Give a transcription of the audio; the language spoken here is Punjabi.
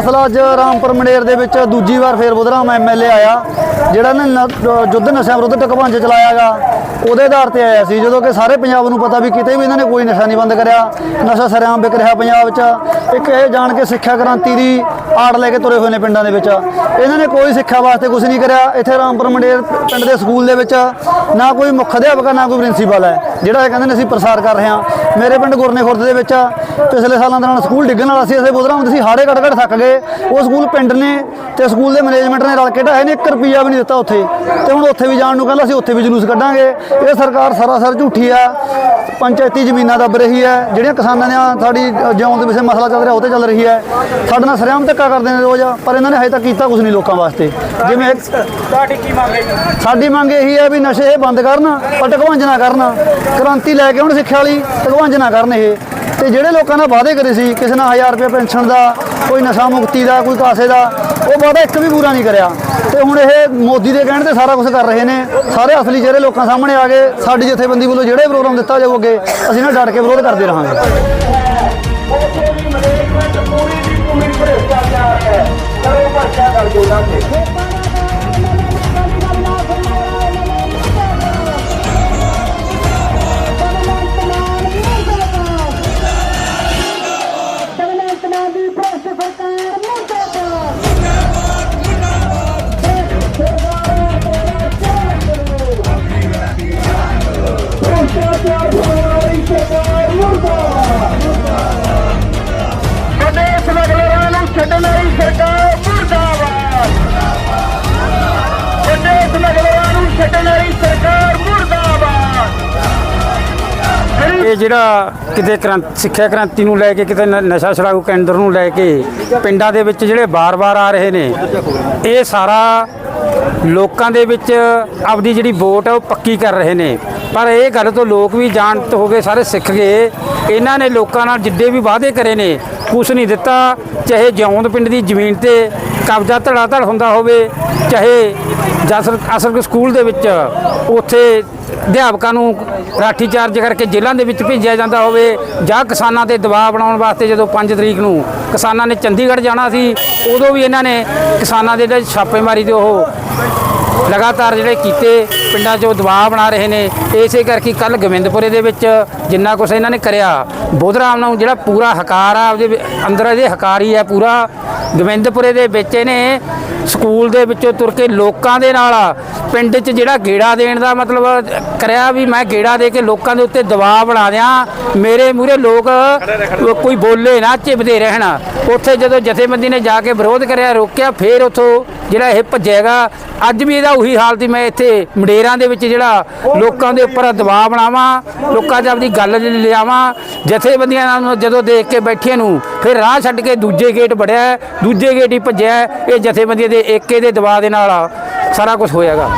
ਮਸਲਾ ਅੱਜ ਰਾਮਪੁਰ ਮੰਡੇਰ ਦੇ ਵਿੱਚ ਦੂਜੀ ਵਾਰ ਫੇਰ ਬੁਧਰਾਮ ਐਮਐਲਏ ਆਇਆ ਜਿਹੜਾ ਨੇ ਨ- ਯੁੱਧ ਨਸ਼ਿਆਂ ਵਿਰੁੱਧ ਟਕਭੰਜ ਚਲਾਇਆਗਾ। ਉਹਦੇ ਆਧਾਰ ਤੇ ਆਇਆ ਸੀ ਜਦੋਂ ਕਿ ਸਾਰੇ ਪੰਜਾਬ ਨੂੰ ਪਤਾ ਵੀ ਕਿਤੇ ਵੀ ਇਹਨਾਂ ਨੇ ਕੋਈ ਨਸ਼ਾ ਨਹੀਂ ਬੰਦ ਕਰਿਆ। ਨਸ਼ਾ ਸਰੇਆਮ ਵਿਕ ਰਿਹਾ ਪੰਜਾਬ 'ਚ ਇੱਕ ਇਹ ਜਾਣ ਕੇ ਸਿੱਖਿਆ ਕ੍ਰਾਂਤੀ ਦੀ ਆੜ ਲੈ ਕੇ ਤੁਰੇ ਹੋਏ ਨੇ ਪਿੰਡਾਂ ਦੇ ਵਿੱਚ। ਇਹਨਾਂ ਨੇ ਕੋਈ ਸਿੱਖਿਆ ਵਾਸਤੇ ਕੁਝ ਨਹੀਂ ਕਰਿਆ। ਇੱਥੇ ਰਾਮਪੁਰ ਮੰਡੇਰ ਪਿੰਡ ਦੇ ਸਕੂਲ ਦੇ ਵਿੱਚ ਨਾ ਕੋਈ ਮੁੱਖ ਅਧਿਆਪਕ ਹੈ, ਨਾ ਕੋਈ ਪ੍ਰਿੰਸੀਪਲ ਹੈ ਜਿਹੜਾ ਇਹ ਕਹਿੰਦੇ ਨੇ ਅਸੀਂ ਪ੍ਰਸਾਰ ਕਰ ਰਹੇ ਹਾਂ। ਮੇਰੇ ਪਿੰਡ ਗੁਰਨੇ ਖੁਰਦ ਦੇ ਵਿੱਚ ਪਿਛਲੇ ਸਾਲਾਂ ਦੌਰਾਨ ਸਕੂਲ ਡਿੱਗਣ ਵਾਲਾ ਸੀ ਅਸੀਂ ਬੁਧਰਾਮ ਦੇ ਸੀ ਹਾੜੇ ਕੱਢ ਕੱਢ ਥੱਕ ਗਏ। ਉਹ ਸਕੂਲ ਪਿੰਡ ਨੇ ਤੇ ਸਕੂਲ ਦੇ ਮੈਨੇਜਮੈਂਟ ਨੇ ਰਲ ਕੇ ਢਾਏ ਨੇ 1 ਰੁਪਿਆ ਵੀ ਨਹੀਂ ਦਿੱਤਾ ਉੱਥੇ। ਤੇ ਹੁਣ ਉੱਥੇ ਵੀ ਜਾਣ ਨੂੰ ਕਹਿੰਦਾ ਅਸੀਂ ਉੱਥੇ ਵੀ ਜਲੂਸ ਕੱਢਾਂਗੇ। ਇਹ ਸਰਕਾਰ ਸਰਾਸਰ ਝੂਠੀ ਆ। ਪੰਚਾਇਤੀ ਜ਼ਮੀਨਾਂ ਦੱਬ ਰਹੀ ਹੈ ਜਿਹੜੀਆਂ ਕਿਸਾਨਾਂ ਦੀਆਂ ਸਾਡੀ ਜਿਉਂ ਦੇ ਵਿਸ਼ੇ ਮਸਲਾ ਚੱਲ ਰਿਹਾ ਉਹ ਤੇ ਚੱਲ ਰਹੀ ਹੈ ਸਾਡੇ ਨਾਲ ਸਰਿਆਮ ਧੱਕਾ ਕਰਦੇ ਨੇ ਰੋਜ਼ ਪਰ ਇਹਨਾਂ ਨੇ ਹਜੇ ਤੱਕ ਕੀਤਾ ਕੁਝ ਨਹੀਂ ਲੋਕਾਂ ਵਾਸਤੇ। ਜਿਵੇਂ ਤੁਹਾਡੀ ਕੀ ਮੰਗ ਹੈ ਸਾਡੀ ਮੰਗ ਇਹੀ ਹੈ ਵੀ ਨਸ਼ੇ ਇਹ ਬੰਦ ਕਰਨ ਪਰ ਟਕਵੰਜ ਨਾ ਕਰਨ। ਕ੍ਰਾਂਤੀ ਲੈ ਕੇ ਹੁਣ ਸਿੱਖਿਆ ਵਾਲੀ ਟਕਵੰਜ ਨਾ ਕਰਨ ਇਹ। ਤੇ ਜਿਹੜੇ ਲੋਕਾਂ ਨਾਲ ਵਾਅਦੇ ਕਰੇ ਸੀ ਕਿਸੇ ਨਾਲ 1000 ਰੁਪਏ ਪੈਨਸ਼ਨ ਦਾ ਕੋਈ ਨਸ਼ਾ ਮੁਕਤੀ ਦਾ, ਕੋਈ ਕਾਸੇ ਦਾ, ਉਹ ਵਾਅਦਾ ਇੱਕ ਵੀ ਪੂਰਾ ਨਹੀਂ ਕਰਿਆ। ਤੇ ਹੁਣ ਇਹ ਮੋਦੀ ਦੇ ਕਹਿਣ ਤੇ ਸਾਰਾ ਕੁਝ ਕਰ ਰਹੇ ਨੇ। ਸਾਰੇ ਅਸਲੀ ਚਿਹਰੇ ਲੋਕਾਂ ਸਾਹਮਣੇ ਆ ਗਏ, ਸਾਡੀ ਜਥੇਬੰਦੀ ਵੱਲੋਂ ਜਿਹੜੇ ਪ੍ਰੋਗਰਾਮ ਦਿੱਤਾ ਜਾਊ ਅੱਗੇ, ਅਸੀਂ ਨਾ ਡਟ ਕੇ ਵਿਰੋਧ ਕਰਦੇ ਰਹਾਂਗੇ। ਉੱਥੇ ਵੀ ਮੈਨੇਜਮੈਂਟ ਪੂਰੀ ਇਹ ਜਿਹੜਾ ਕਿਤੇ ਕ੍ਰਾਂਤ, ਸਿੱਖਿਆ ਕ੍ਰਾਂਤੀ ਨੂੰ ਲੈ ਕੇ, ਕਿਤੇ ਨ- ਨਸ਼ਾ ਛੁਡਾਊ ਕੇਂਦਰ ਨੂੰ ਲੈ ਕੇ ਪਿੰਡਾਂ ਦੇ ਵਿੱਚ ਜਿਹੜੇ ਬਾਰ-ਬਾਰ ਆ ਰਹੇ ਨੇ, ਇਹ ਸਾਰਾ ਲੋਕਾਂ ਦੇ ਵਿੱਚ ਆਪਦੀ ਜਿਹੜੀ ਵੋਟ ਹੈ ਉਹ ਪੱਕੀ ਕਰ ਰਹੇ ਨੇ। ਪਰ ਇਹ ਗੱਲ ਤੋਂ ਲੋਕ ਵੀ ਜਾਣਤ ਹੋ ਗਏ, ਸਾਰੇ ਸਿੱਖ ਗਏ। ਇਹਨਾਂ ਨੇ ਲੋਕਾਂ ਨਾਲ ਜਿੱਡੇ ਵੀ ਵਾਅਦੇ ਕਰੇ ਨੇ, ਕੁਛ ਨਹੀਂ ਦਿੱਤਾ। ਚਾਹੇ ਜਿਉਂਦ ਪਿੰਡ ਦੀ ਜ਼ਮੀਨ ਤੇ ਕਬਜ਼ਾ ਧੜਾ ਧੜ ਹੁੰਦਾ ਹੋਵੇ, ਚਾਹੇ ਜਸਰ ਅਸਰ ਸਕੂਲ ਦੇ ਵਿੱਚ ਉੱਥੇ ਅਧਿਆਪਕਾਂ ਨੂੰ ਰਾਠੀ ਚਾਰਜ ਕਰਕੇ ਜੇਲ੍ਹਾਂ ਦੇ ਵਿੱਚ ਭੇਜਿਆ ਜਾਂਦਾ ਹੋਵੇ ਜਾਂ ਕਿਸਾਨਾਂ ਤੇ ਦਬਾਅ ਬਣਾਉਣ ਵਾਸਤੇ ਜਦੋਂ 5 ਤਰੀਕ ਨੂੰ ਕਿਸਾਨਾਂ ਨੇ ਚੰਡੀਗੜ੍ਹ ਜਾਣਾ ਸੀ, ਉਦੋਂ ਵੀ ਇਹਨਾਂ ਨੇ ਕਿਸਾਨਾਂ ਦੇ ਜਿਹੜੇ ਛਾਪੇਮਾਰੀ ਤੇ ਉਹ ਲਗਾਤਾਰ ਜਿਹੜੇ ਕੀਤੇ ਪਿੰਡਾਂ 'ਚੋਂ ਦਬਾਅ ਬਣਾ ਰਹੇ ਨੇ, ਇਸੇ ਕਰਕੇ ਕੱਲ ਗੋਬਿੰਦਪੁਰੇ ਦੇ ਵਿੱਚ ਜਿੰਨਾ ਕੁਛ ਇਹਨਾਂ ਨੇ ਕਰਿਆ ਬੋਧਰਾਮ ਨੂੰ ਜਿਹੜਾ ਪੂਰਾ ਹਕਾਰ ਆ ਉਹਦੇ ਅੰਦਰ ਇਹਦੇ ਹਕਾਰੀ ਹੈ ਪੂਰਾ, ਗੋਬਿੰਦਪੁਰੇ ਦੇ ਵਿੱਚ ਇਹਨੇ ਸਕੂਲ ਦੇ ਵਿੱਚੋਂ ਤੁਰ ਕੇ ਲੋਕਾਂ ਦੇ ਨਾਲ ਪਿੰਡ 'ਚ ਜਿਹੜਾ ਗੇੜਾ ਦੇਣ ਦਾ ਮਤਲਬ ਕਰਿਆ ਵੀ ਮੈਂ ਗੇੜਾ ਦੇ ਕੇ ਲੋਕਾਂ ਦੇ ਉੱਤੇ ਦਬਾਅ ਬਣਾ ਦਿਆਂ, ਮੇਰੇ ਮੂਹਰੇ ਲੋਕ ਕੋਈ ਬੋਲੇ ਨਾ ਚਿਪਦੇ ਰਹਿਣ। ਉੱਥੇ ਜਦੋਂ ਜਥੇਬੰਦੀ ਨੇ ਜਾ ਕੇ ਵਿਰੋਧ ਕਰਿਆ, ਰੋਕਿਆ, ਫੇਰ ਉੱਥੋਂ ਜਿਹੜਾ ਇਹ ਭੱਜੇਗਾ, ਅੱਜ ਵੀ ਇਹਦਾ ਉਹੀ ਹਾਲਤ ਹੀ ਮੈਂ ਇੱਥੇ ਮਡੇਰਾਂ ਦੇ ਵਿੱਚ ਜਿਹੜਾ ਲੋਕਾਂ ਦੇ ਉੱਪਰ ਦਬਾਅ ਬਣਾਵਾਂ, ਲੋਕਾਂ 'ਚ ਆਪਦੀ ਗੱਲ ਲਿਆਵਾਂ, ਜਥੇਬੰਦੀਆਂ ਨੂੰ ਜਦੋਂ ਦੇਖ ਕੇ ਬੈਠੇ ਨੂੰ, ਫਿਰ ਰਾਹ ਛੱਡ ਕੇ ਦੂਜੇ ਗੇਟ ਵੜਿਆ ਦੂਜੇ ਗੇਟ ਹੀ ਭੱਜਿਆ, ਇਹ ਜਥੇਬੰਦੀਆਂ ਦੇ ਏਕੇ ਦੇ ਦਬਾਅ ਦੇ ਨਾਲ ਸਾਰਾ ਕੁਝ ਹੋਇਆਗਾ।